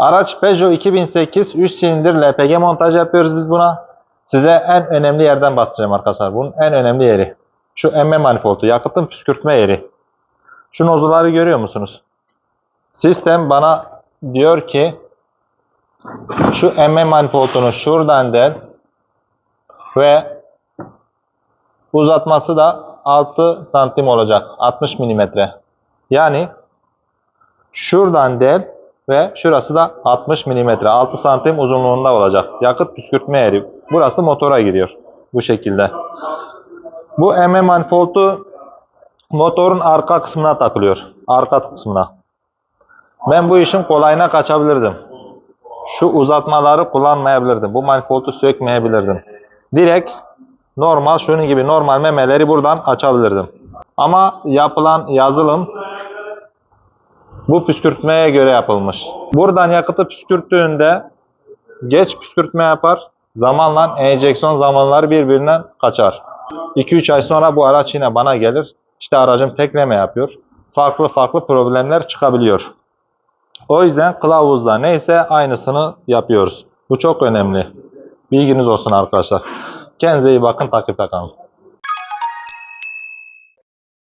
Araç Peugeot 2008 3 silindir LPG montaj yapıyoruz biz buna. Size en önemli yerden bahsedeceğim arkadaşlar. Bunun en önemli yeri. Şu emme manifoldu, yakıtın püskürtme yeri. Şu nozuları görüyor musunuz? Sistem bana diyor ki şu emme manifoldunu şuradan del ve uzatması da 6 santim olacak. 60 milimetre. Yani şuradan del ve şurası da 60 milimetre. 6 santim uzunluğunda olacak. Yakıt püskürtme yeri. Burası motora giriyor. Bu şekilde. Bu emme manifoldu motorun arka kısmına takılıyor. Arka kısmına. Ben bu işin kolayına kaçabilirdim. Şu uzatmaları kullanmayabilirdim. Bu manifoldu sökmeyebilirdim. Direkt normal şunun gibi normal memeleri buradan açabilirdim. Ama yapılan yazılım bu püskürtmeye göre yapılmış. Buradan yakıtı püskürttüğünde geç püskürtme yapar. Zamanla enjeksiyon zamanları birbirinden kaçar. 2-3 ay sonra bu araç yine bana gelir. İşte aracım tekleme yapıyor. Farklı farklı problemler çıkabiliyor. O yüzden kılavuzda neyse aynısını yapıyoruz. Bu çok önemli. Bilginiz olsun arkadaşlar. Kendinize iyi bakın, takipte kalın.